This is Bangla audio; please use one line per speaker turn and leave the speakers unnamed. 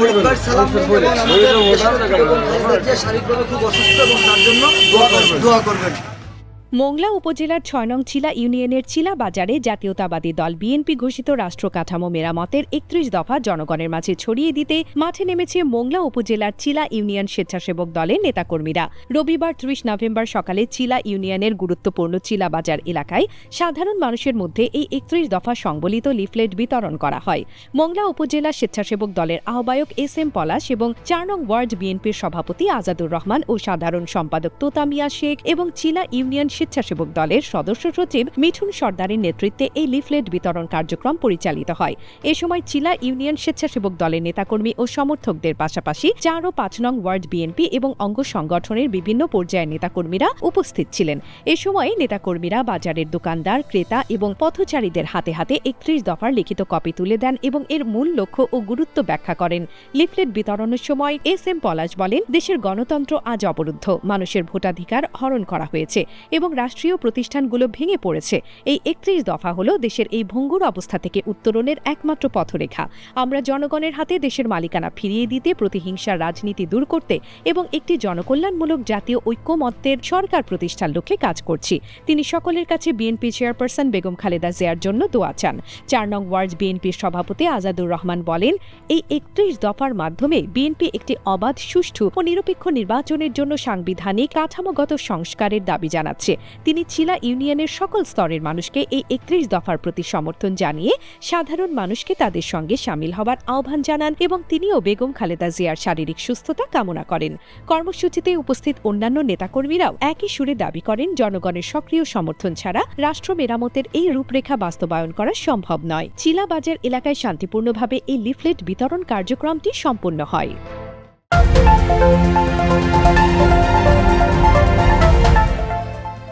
পরিবার সালাম এবং আমাদের শারীরিকভাবে খুব অসুস্থ এবং তার জন্য দোয়া করবেন।
মোংলা উপজেলার ছয় নং চিলা ইউনিয়নের চিলা বাজারে জাতীয়তাবাদী দল বিএনপি ঘোষিত রাষ্ট্র কাঠামো মেরামতের একত্রিশ দফা জনগণের মাঝে ছড়িয়ে দিতে মাঠে নেমেছে মোংলা উপজেলার চিলা ইউনিয়ন স্বেচ্ছাসেবক দলের নেতাকর্মীরা। রবিবার ত্রিশ নভেম্বর সকালে চিলা ইউনিয়নের গুরুত্বপূর্ণ চিলা বাজার এলাকায় সাধারণ মানুষের মধ্যে এই একত্রিশ দফা সংবলিত লিফলেট বিতরণ করা হয়। মোংলা উপজেলা স্বেচ্ছাসেবক দলের আহ্বায়ক এস এম পলাশ এবং চার নং ওয়ার্ড বিএনপির সভাপতি আজাদুর রহমান ও সাধারণ সম্পাদক তোতামিয়া শেখ এবং চিলা ইউনিয়ন স্বেচ্ছাসেবক দলের সদস্য সচিব মিঠুন সর্দারের নেতৃত্বে এই লিফলেট বিতরণ কার্যক্রম পরিচালিত হয়। এ সময় চিলা ইউনিয়ন স্বেচ্ছাসেবক দলের নেতাকর্মী ও সমর্থকদের পাশাপাশি চার ও পাঁচ নং ওয়ার্ড বিএনপি এবং অঙ্গ সংগঠনের বিভিন্ন পর্যায়ের নেতাকর্মীরা উপস্থিত ছিলেন। এ সময় নেতাকর্মীরা বাজারের দোকানদার, ক্রেতা এবং পথচারীদের হাতে হাতে একত্রিশ দফার লিখিত কপি তুলে দেন এবং এর মূল লক্ষ্য ও গুরুত্ব ব্যাখ্যা করেন। লিফলেট বিতরণের সময় এস এম পলাশ বলেন, দেশের গণতন্ত্র আজ অবরুদ্ধ। মানুষের ভোটাধিকার হরণ করা হয়েছে এবং রাষ্ট্রীয় প্রতিষ্ঠানগুলো ভেঙে পড়েছে। এই একত্রিশ দফা হল দেশের এই ভঙ্গুর অবস্থা থেকে উত্তরণের একমাত্র পথরেখা। আমরা জনগণের হাতে দেশের মালিকানা ফিরিয়ে দিতে, প্রতিহিংসার রাজনীতি দূর করতে এবং একটি জনকল্যাণমূলক জাতীয় ঐক্যমত্যের সরকার প্রতিষ্ঠার লক্ষ্যে কাজ করছি। তিনি সকলের কাছে বিএনপি চেয়ারপারসন বেগম খালেদা জিয়ার জন্য দোয়া চান। চার নং ওয়ার্ড বিএনপির সভাপতি আজাদুর রহমান বলেন, এই একত্রিশ দফার মাধ্যমে বিএনপি একটি অবাধ, সুষ্ঠু ও নিরপেক্ষ নির্বাচনের জন্য সাংবিধানিক কাঠামোগত সংস্কারের দাবি জানাচ্ছে। তিনি চিলা ইউনিয়নের সকল স্তরের মানুষকে এই একত্রিশ দফার প্রতি সমর্থন জানিয়ে সাধারণ মানুষকে তাদের সঙ্গে সামিল হবার আহ্বান জানান এবং তিনিও বেগম খালেদা জিয়ার শারীরিক সুস্থতা কামনা করেন। কর্মসূচিতে উপস্থিত অন্যান্য নেতাকর্মীরাও একই সুরে দাবি করেন, জনগণের সক্রিয় সমর্থন ছাড়া রাষ্ট্র মেরামতের এই রূপরেখা বাস্তবায়ন করা সম্ভব নয়। চিলা বাজার এলাকায় শান্তিপূর্ণভাবে এই লিফলেট বিতরণ কার্যক্রমটি সম্পন্ন হয়।